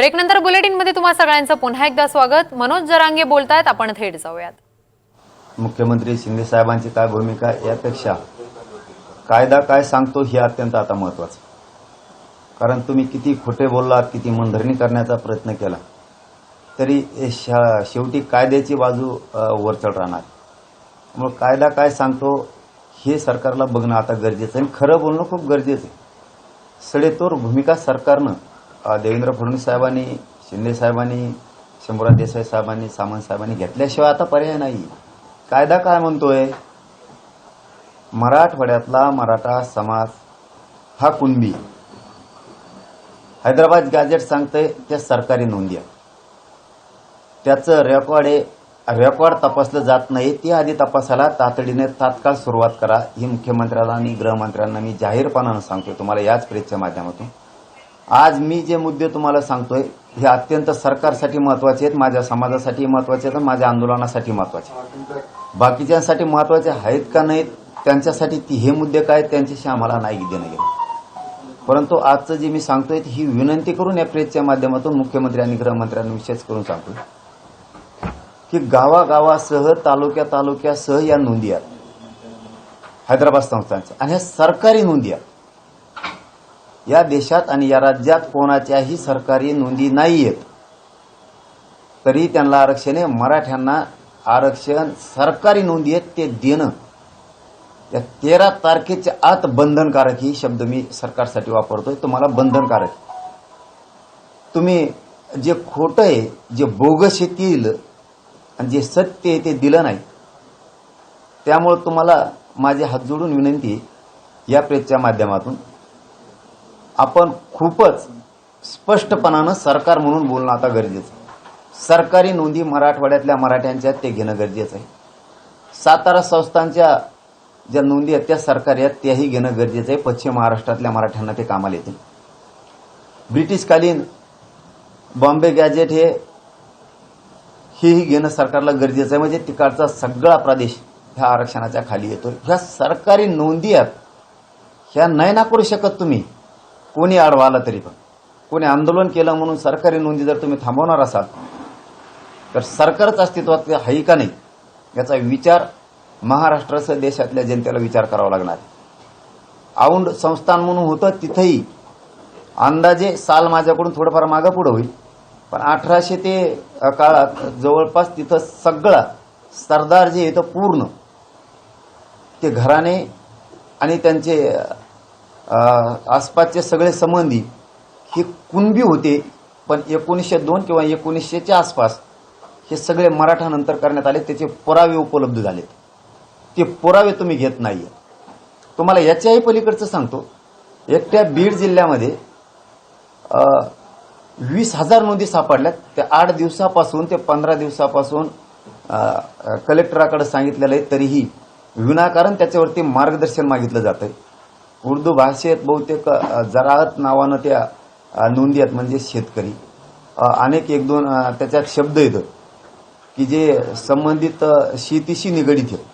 ब्रेकनंतर बुलेटिनमध्ये तुम्हा सगळ्यांचं पुन्हा एकदा स्वागत. मनोज जरांगे बोलतायत आपण थेट जाऊयात. मुख्यमंत्री शिंदे साहेबांची काय भूमिका यापेक्षा कायदा काय सांगतो हे अत्यंत आता महत्वाचं. कारण तुम्ही किती खोटे बोललात किती मनधरणी करण्याचा प्रयत्न केला तरी शेवटी कायद्याची बाजू वरचढ राहणार. मग कायदा काय सांगतो हे सरकारला बघणं आता गरजेचं आहे. आणि खरं बोलणं खूप गरजेचं आहे. सडेतोर भूमिका सरकारनं देवेंद्र फडणवीस साहेबांनी शिंदे साहेबांनी शंभूराज देसाई साहेबांनी सामंत साहेबांनी घेतल्याशिवाय आता पर्याय नाही. कायदा काय म्हणतोय? मराठवाड्यातला मराठा समाज हा कुणबी? हैदराबाद गॅजेट सांगते त्या सरकारी नोंदी आहे त्याचं रेकॉर्ड आहे रेकॉर्ड तपासलं जात नाही ते आधी तपासायला तातडीने तात्काळ सुरुवात करा. ही मुख्यमंत्र्याला आणि गृहमंत्र्यांना मी जाहीरपणानं सांगतोय तुम्हाला याच प्रेसच्या माध्यमातून. आज मी जे मुद्दे तुम्हाला सांगतोय हे अत्यंत सरकारसाठी महत्त्वाचे आहेत माझ्या समाजासाठी महत्त्वाचे आहेत माझ्या आंदोलनासाठी महत्त्वाचे बाकीच्यांसाठी महत्त्वाचे आहेत का नाहीत त्यांच्यासाठी ती हे मुद्दे काय आहेत, त्यांच्याशी आम्हाला नाही देणं गेलं परंतु आजचं जे मी सांगतोय ही विनंती करून या प्रेसच्या माध्यमातून मुख्यमंत्री आणि गृहमंत्र्यांना विशेष करून सांगतोय की गावागावासह तालुक्या तालुक्यासह या नोंदी आहेत. हैदराबाद संस्थांच्या. आणि ह्या सरकारी नोंदी आहेत. या देशात आणि या राज्यात कोणाच्याही सरकारी नोंदी नाही आहेत तरी त्यांना आरक्षण आहे मराठ्यांना आरक्षण सरकारी नोंदी आहेत ते देणं. या तेरा तारखेच्या आत बंधनकारक ही शब्द मी सरकारसाठी वापरतोय. तुम्हाला बंधनकारक. तुम्ही जे खोटं आहे जे बोगस येतील आणि जे सत्य आहे ते दिलं नाही. त्यामुळं तुम्हाला माझे हात जोडून विनंती या प्रेसच्या माध्यमातून. आपण खूपच स्पष्टपणानं सरकार म्हणून बोलणं आता गरजेचं आहे. सरकारी नोंदी मराठवाड्यातल्या मराठ्यांच्या ते घेणं गरजेचं आहे. सातारा संस्थांच्या ज्या नोंदी आहेत त्या सरकारी आहेत त्याही घेणं गरजेचं आहे. पश्चिम महाराष्ट्रातल्या मराठ्यांना ते कामाला येतील. ब्रिटिशकालीन बॉम्बे गॅजेट हे हेही घेणं सरकारला गरजेचं आहे. म्हणजे तिकडचा सगळा प्रदेश ह्या आरक्षणाच्या खाली येतो ह्या सरकारी नोंदी आहेत. ह्या नाही ना करू शकत तुम्ही. कोणी आडवा आला तरी पण. कोणी आंदोलन केलं म्हणून सरकारी नोंदी जर तुम्ही थांबवणार असाल तर सरकारच अस्तित्वात आहे का नाही याचा विचार महाराष्ट्रासह देशातल्या जनतेला विचार करावा लागणार औंड संस्थान म्हणून होतं तिथंही अंदाजे साल माझ्याकडून थोडंफार मागं पुढं होईल. पण अठराशे ते काळात जवळपास तिथं सगळा सरदार जे येतं पूर्ण. ते घराणे आणि त्यांचे आसपासचे सगळे संबंधी हे कुणबी होते पण एकोणीसशे दोन किंवा एकोणीसशेच्या आसपास हे सगळे मराठा नंतर करण्यात आले त्याचे पुरावे उपलब्ध झालेत. ते पुरावे तुम्ही घेत नाही तुम्हाला याच्याही पलीकडचं सांगतो. एकट्या बीड जिल्ह्यामध्ये वीस हजार नोंदी सापडल्यात. त्या आठ दिवसापासून ते पंधरा दिवसापासून कलेक्टराकडे सांगितलेलं आहे तरीही विनाकारण त्याच्यावरती मार्गदर्शन मागितलं जात आहे उर्दू भाषेत बहुतेक जराअत नावानं त्या नोंदी आहेत. म्हणजे शेतकरी. अनेक एक दोन त्याच्यात शब्द येतात. की जे संबंधित शेतीशी निगडीत आहेत.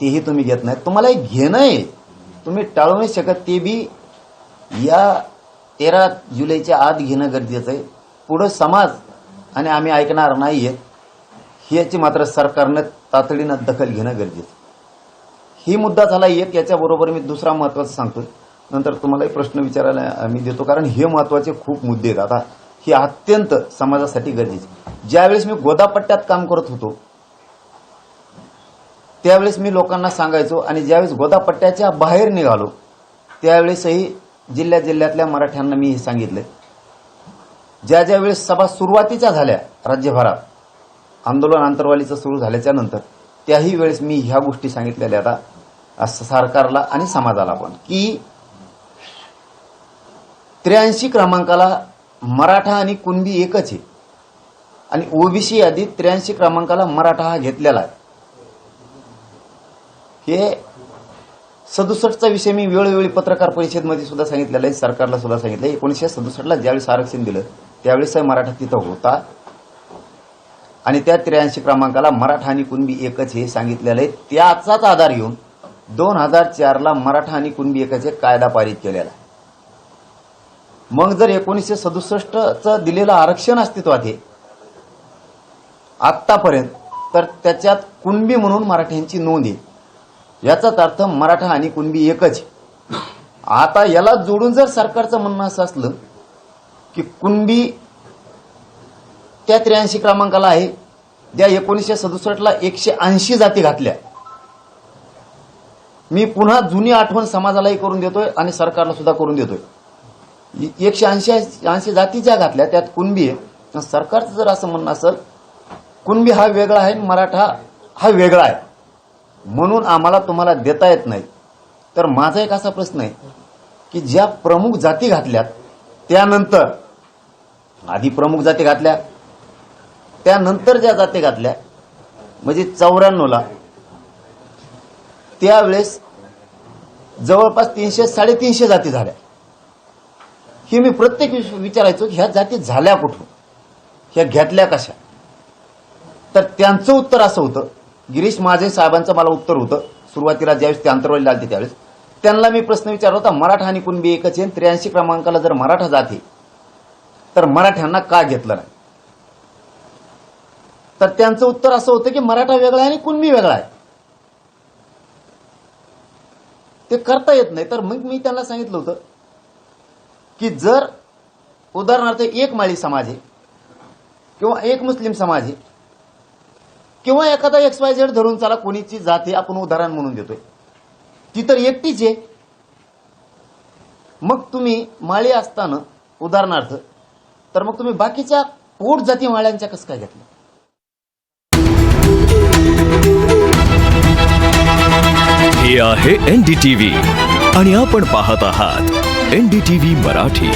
तेही तुम्ही घेत नाही तुम्हाला हे घेणं आहे. तुम्ही टाळू नाही शकत. ते बी या तेरा जुलैच्या आत घेणं गरजेचं आहे. पुढं समाज आणि आम्ही ऐकणार नाही आहेत ह्याची मात्र सरकारनं तातडीनं दखल घेणं गरजेचं ही मुद्दा झाला एक याच्याबरोबर मी दुसरा महत्त्वाचा सांगतो नंतर तुम्हालाही प्रश्न विचारायला मी देतो कारण हे महत्त्वाचे खूप मुद्दे आहेत. आता हे अत्यंत समाजासाठी गरजेचे ज्यावेळेस मी गोदापट्ट्यात काम करत होतो त्यावेळेस मी लोकांना सांगायचो आणि ज्यावेळेस गोदापट्ट्याच्या बाहेर निघालो त्यावेळेसही जिल्ह्या जिल्ह्यातल्या मराठ्यांना मी हे सांगितलं ज्या ज्या वेळेस सभा सुरुवातीच्या झाल्या राज्यभरात आंदोलन आंतरवालीचं सुरू झाल्याच्यानंतर त्याही वेळेस मी ह्या गोष्टी सांगितलेल्या आता सरकारला आणि समाजाला पण की त्र्याऐंशी क्रमांकाला मराठा आणि कुणबी एकच आहे. आणि ओबीसी यादीत त्र्याऐंशी क्रमांकाला मराठा हा घेतलेला आहे. हे सदुसष्टचा विषय मी वेळोवेळी पत्रकार परिषदमध्ये सुद्धा सांगितलेला आहे सरकारला सुद्धा सांगितलं एकोणीसशे सदुसष्टला ज्यावेळेस आरक्षण दिलं त्यावेळेस मराठा तिथं होता. आणि त्या त्र्याऐंशी क्रमांकाला मराठा आणि कुणबी एकच हे सांगितलेलं आहे. त्याचाच आधार घेऊन दोन हजार चारला मराठा आणि कुणबी एकच हे कायदा पारित केलेला. मग जर एकोणीसशे सदुसष्टचं दिलेलं आरक्षण अस्तित्वात आहे आत्तापर्यंत तर त्याच्यात कुणबी म्हणून मराठ्यांची नोंद आहे. याचाच अर्थ मराठा आणि कुणबी एकच आता याला जोडून जर सरकारचं म्हणणं असं असलं की कुणबी त्या त्र्याऐंशी क्रमांकाला आहे ज्या एकोणीसशे सदुसष्टला एकशे ऐंशी जाती घातल्या. मी पुन्हा जुनी आठवण समाजालाही करून देतोय आणि सरकारला सुद्धा करून देतोय. एकशे ऐंशी ऐंशी जाती ज्या घातल्या त्यात कुणबी आहे. सरकारचं जर असं म्हणणं असेल कुणबी हा वेगळा आहे आणि मराठा हा वेगळा आहे. म्हणून आम्हाला तुम्हाला देता येत नाही. तर माझा एक असा प्रश्न आहे की ज्या प्रमुख जाती घातल्यात त्यानंतर आधी प्रमुख जाती घातल्या त्यानंतर ज्या जाती घातल्या म्हणजे चौऱ्याण्णवला त्यावेळेस जवळपास तीनशे साडेतीनशे जाती झाल्या. हे मी प्रत्येक विचारायचो ह्या जाती झाल्या कुठून? ह्या घेतल्या कशा? तर त्यांचं उत्तर असं होतं. गिरीश माझे साहेबांचं मला उत्तर होतं. सुरुवातीला ज्यावेळेस ते अंतरवाली लागते त्यावेळेस. त्यांना मी प्रश्न विचारला होता मराठा आणि कुणबी एकच आहे? त्र्याऐंशी क्रमांकाला जर मराठा जाते तर मराठ्यांना का घेतलं नाही? तर त्यांचं उत्तर असं होतं की मराठा वेगळा आहे आणि कुणबी वेगळा आहे. ते करता येत नाही. तर मग मी त्यांना सांगितलं होतं की जर उदाहरणार्थ एक माळी समाज आहे किंवा एक मुस्लिम समाज आहे किंवा एखादा एक्स वाय झेड धरून चला कोणीची जात आहे आपण उदाहरण म्हणून देतोय. ती तर एकटीच आहे. मग तुम्ही माळी असताना उदाहरणार्थ तर मग तुम्ही बाकीच्या पोट जाती माळ्यांच्या कसं काय घेतल्या हे आहे एन डी टी व्ही आणि आपण पाहत आहात N D T V Marathi.